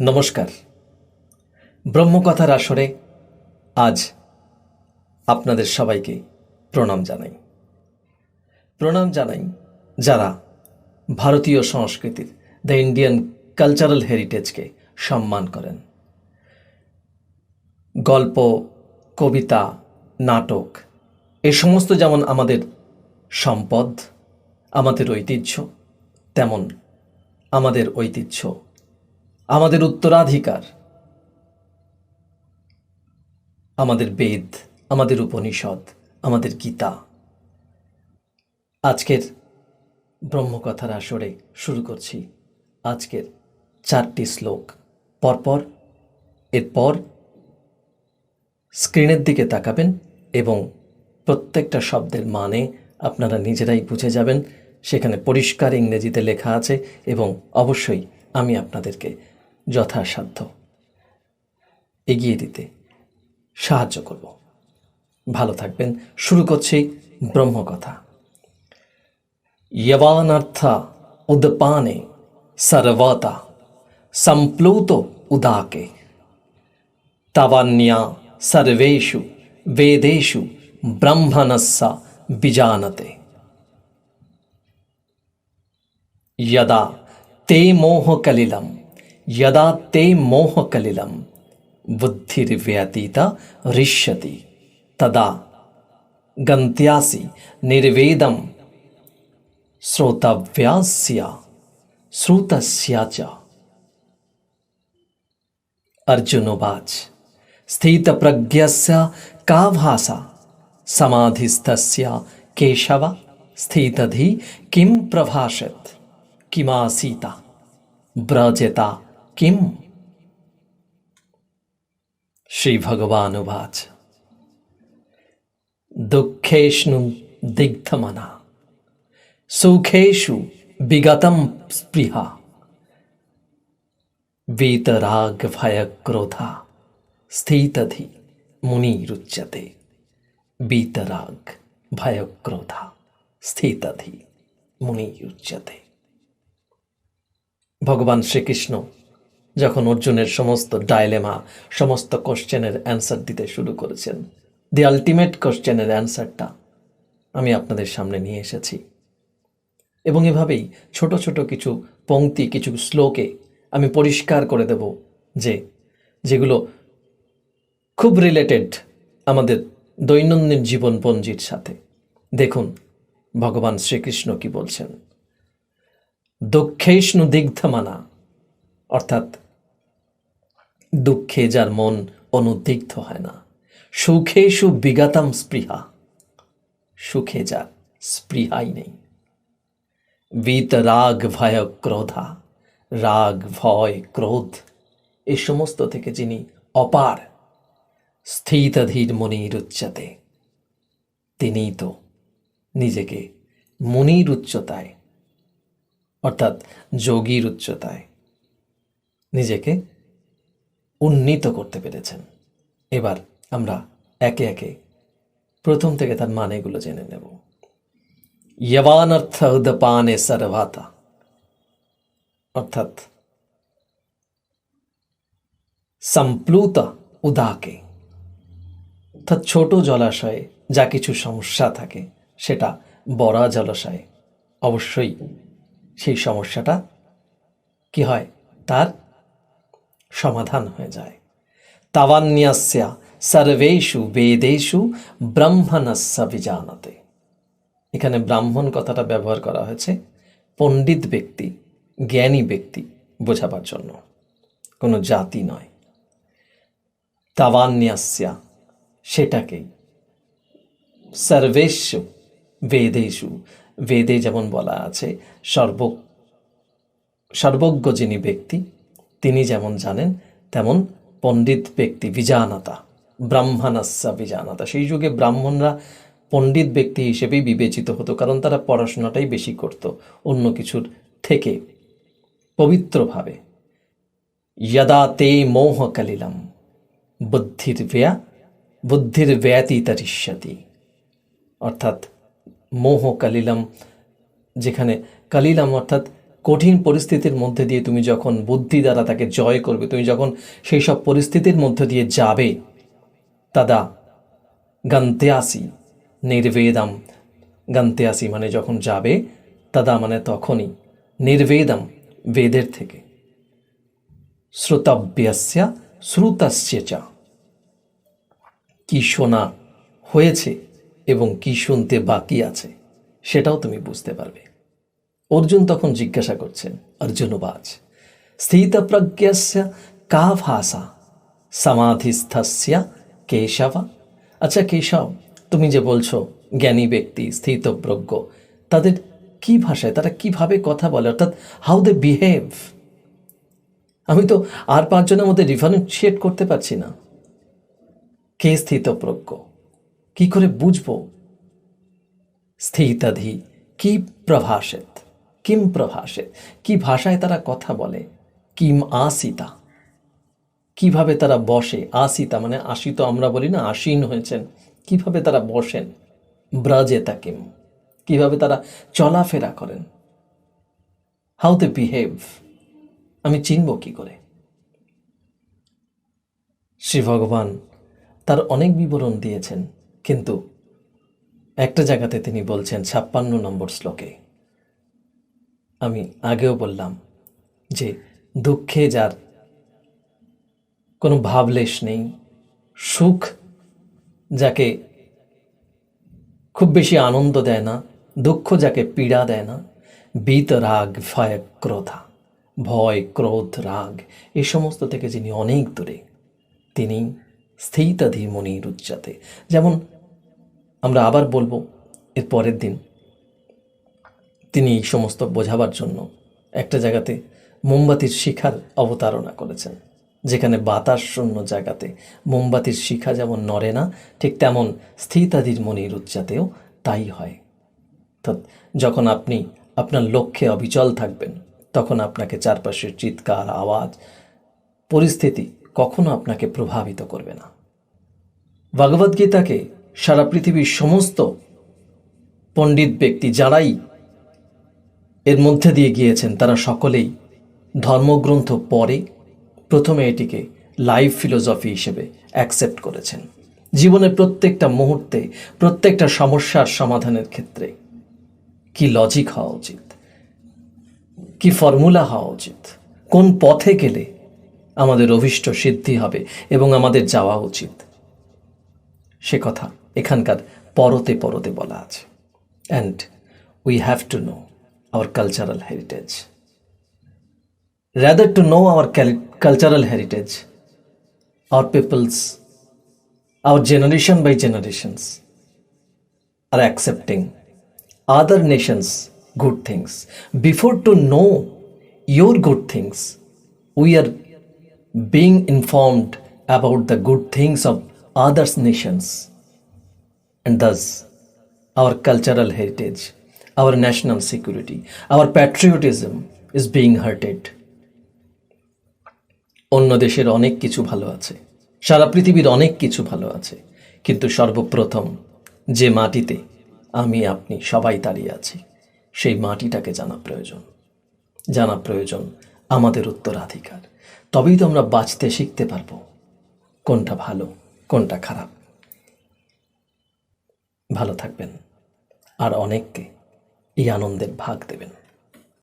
নমস্কার। ব্রহ্মকথার আসরে আজ আপনাদের সবাইকে প্রণাম জানাই। প্রণাম জানাই যারা ভারতীয় সংস্কৃতির দ্য ইন্ডিয়ান কালচারাল হেরিটেজকে সম্মান করেন। গল্প, কবিতা, নাটক, এ সমস্ত যেমন আমাদের সম্পদ, আমাদের ঐতিহ্য, তেমন আমাদের ঐতিহ্য আমাদের উত্তরাধিকার, আমাদের বেদ, আমাদের উপনিষদ, আমাদের গীতা। আজকের ব্রহ্মকথার আসরে শুরু করছি। আজকের চারটি শ্লোক। পরপর, এরপর স্ক্রিনের দিকে তাকাবেন এবং প্রত্যেকটা শব্দের মানে আপনারা নিজেরাই বুঝে যাবেন। সেখানে পরিষ্কার ইংরেজিতে লেখা আছে এবং অবশ্যই আমি আপনাদেরকে যথাসাধ্য এগিয়ে দিতে সাহায্য করব ভালো থাকবেন শুরু করছি ব্রহ্মকথা यवानर्थ उदपाने सर्वता संप्लुत उदाके तवन्या सर्वेषु वेदेषु ब्रह्मणस्स विजानते यदा ते मोहकलिलं यदा ते मोहकलिलं बुद्धिर्व्यतीता ऋष्यति तदा गन्त्यासि निर्वेदं श्रोतव्यास्य, श्रुतस्य अर्जुनोवाच स्थितप्रज्ञस्य का भाषा समाधिस्थस्य केशव, स्थितधि किं प्रभाषत्? किमासीता? व्रजता किम् श्रीभगवानुवाच दुःखेष्णु दिग्धमना সুখেষু বিগতম স্পৃহা वीतराग भय क्रोधा স্থিতধি মুনিরুচ্যতে বিতরাগ ভয় ক্রোধা স্থিতধি মুনিরুচ্যতে ভগবান শ্রীকৃষ্ণ যখন অর্জুনের সমস্ত ডায়লেমা সমস্ত কোশ্চেনের অ্যান্সার দিতে শুরু করেছেন। দি আলটিমেট কোশ্চেনের অ্যান্সারটা আমি আপনাদের সামনে নিয়ে এসেছি। এবং এভাবেই ছোট ছোট কিছু পংক্তি, কিছু শ্লোকে আমি পরিষ্কার করে দেব যে, যেগুলো খুব রিলেটেড আমাদের দৈনন্দিন জীবনপঞ্জির সাথে। দেখুন, ভগবান শ্রীকৃষ্ণ কি বলছেন? দক্ষেষ্ণু দিগ্ধমানা, অর্থাৎ দুঃখে যার মন অনুদিগ্ধ হয় না। সুখেষু বিগতম স্পৃহা। সুখে যার স্পৃহাই নেই। বিত রাগ ভয় ক্রোধা। রাগ ভয় ক্রোধ। এই সমস্ত থেকে যিনি অপার, স্থিতধীর মুনির উচ্চতে, তিনিই তো নিজেকে মুনির উচ্চতায়, অর্থাৎ যোগীর উচ্চতায় নিজেকে উন্নীত করতে পেরেছেন। এবার আমরা একে একে প্রথম থেকে তার মানেগুলো জেনে নেব। ইয়বানর্থ উদপানে সর্বাতা অর্থাৎ সম্প্লুতা উদাকে অর্থাৎ ছোট জলাশয়ে যা কিছু সমস্যা থাকে সেটা বড়া জলাশয়ে। অবশ্যই সেই সমস্যাটা কি হয়? তার সমাধান হয়ে যায়। তাবান্যাস্যা সর্বেষু বেদেষু ব্রহ্মণস্য বিজানতে। এখানে ব্রাহ্মণ কথাটা ব্যবহার করা হয়েছে। পণ্ডিত ব্যক্তি, জ্ঞানী ব্যক্তি বোঝাবার জন্য। কোনো জাতি নয়। তাবান্যাস্যা সেটাকেই সর্বেষু বেদেশু বেদে যেমন বলা আছে, সর্ব, সর্বজ্ঞ যিনি ব্যক্তি তিনি যেমন জানেন, তেমন পণ্ডিত ব্যক্তি বিজানাতা, ব্রাহ্মণাস্যা বিজানাতা। সেই যুগে ব্রাহ্মণরা পণ্ডিত ব্যক্তি হিসেবেই বিবেচিত হতো, কারণ তারা পড়াশোনাটাই বেশি করত, অন্য কিছুর থেকে পবিত্রভাবে। যদা তে মোহ কালিলাম, বুদ্ধির ব্যয়া, বুদ্ধির ব্যতীতরিষ্যতি অর্থাৎ, মোহ কালিলাম, যেখানে কালিলাম অর্থাৎ কঠিন পরিস্থিতির মধ্যে দিয়ে তুমি যখন বুদ্ধি দ্বারা তাকে জয় করবে, তুমি যখন সেই সব পরিস্থিতির মধ্যে দিয়ে যাবে, তাদা গন্ত্যাসি নির্বেদম। গন্ত্যাসি মানে যখন যাবে, তাদা মানে তখনই। নির্বেদম বেদের থেকে। শ্রোতাব্যাস্যা শ্রুতস্য চ। কি শোনা হয়েছে এবং কি শুনতে বাকি আছে, সেটাও তুমি বুঝতে পারবে। অর্জুন তখন জিজ্ঞাসা করছেন, অর্জুনবাজ, স্থিতপ্রজ্ঞস্য কা ভাষা সমাধিস্থস্য কেশবা? আচ্ছা কেশব, তুমি যে বলছো, জ্ঞানী ব্যক্তি, স্থিতপ্রজ্ঞ, তাদের কি ভাষায়, তারা কীভাবে কথা বলে, অর্থাৎ হাউ দে বিহেভ আমি তো আর পাঁচজনের মধ্যে ডিফারেন্সিয়েট করতে পারছি না। কে স্থিতপ্রজ্ঞ? কি করে বুঝব? স্থিতাধি, কি প্রভাষেত কিম প্রভাষেত কি ভাষায় তারা কথা বলে? কিম আসিতা। কীভাবে তারা বসে? আসিতা মানে আসিত আমরা বলি না, আসীন হয়েছেন। কীভাবে তারা বসেন? ব্রাজে তাকিম কীভাবে তারা চলাফেরা করেন? হাউ দে বিহেভ আমি চিনব কি করে? শ্রী ভগবান তার অনেক বিবরণ দিয়েছেন, কিন্তু একটা জায়গাতে তিনি বলছেন ছাপ্পান্ন নম্বর শ্লোকে। আমি আগেও বললাম যে দুঃখে যার কোনো ভাবলেশ নেই, সুখ যাকে খুব বেশি আনন্দ দেয় না, দুঃখ যাকে পীড়া দেয় না বিত রাগ, ভয়, ক্রোধা, ভয়, ক্রোধ, রাগ, এ সমস্ত থেকে যিনি অনেক দূরে, তিনি স্থিতাধি মনির উচ্চাতে। যেমন আমরা আবার বলব, এর পরের দিন তিনি এই সমস্ত বোঝাবার জন্য একটা জায়গাতে মোমবাতির শিখার অবতারণা করেছেন, যেখানে বাতাস শূন্য জায়গাতে মোমবাতির শিখা যেমন নড়ে না, ঠিক তেমন স্থিতাদির মনির উচ্চাতেও তাই হয়। যখন আপনি আপনার লক্ষ্যে অবিচল থাকবেন, তখন আপনাকে চারপাশের চিৎকার, আওয়াজ, পরিস্থিতি কখনো আপনাকে প্রভাবিত করবে না। ভগবদ্গীতাকে সারা পৃথিবীর সমস্ত পণ্ডিত ব্যক্তি যারাই এর মধ্যে দিয়ে গিয়েছেন তারা সকলেই। ধর্মগ্রন্থ পরে প্রথমে এটিকে লাইফ ফিলোসফি হিসেবে অ্যাকসেপ্ট করেছেন। জীবনের প্রত্যেকটা মুহূর্তে, প্রত্যেকটা সমস্যার সমাধানের ক্ষেত্রে কি লজিক হওয়া উচিত? কি ফর্মুলা হওয়া উচিত? কোন পথে গেলে আমাদের অভিষ্ট সিদ্ধি হবে এবং আমাদের যাওয়া উচিত? সে কথা এখানকার পরতে পরতে বলা আছে। And we have to know our cultural heritage. Rather, to know our cultural heritage, our peoples, our generation by generations are accepting other nations' good things. Before to know your good things, we are being informed about the good things of others' nations and thus our cultural heritage our national security, our patriotism is being hurted. অন্য দেশের অনেক কিছু ভালো আছে সারা পৃথিবীর অনেক কিছু ভালো আছে কিন্তু সর্বপ্রথম যে মাটিতে আমি আপনি সবাই দাঁড়িয়ে আছি সেই মাটিটাকে জানা প্রয়োজন। জানা প্রয়োজন আমাদের উত্তরাধিকার। তবেই তো আমরা বাঁচতে শিখতে পারব কোনটা ভালো কোনটা খারাপ। ভালো থাকবেন। আর অনেককে এই আনন্দের ভাগ দেবেন।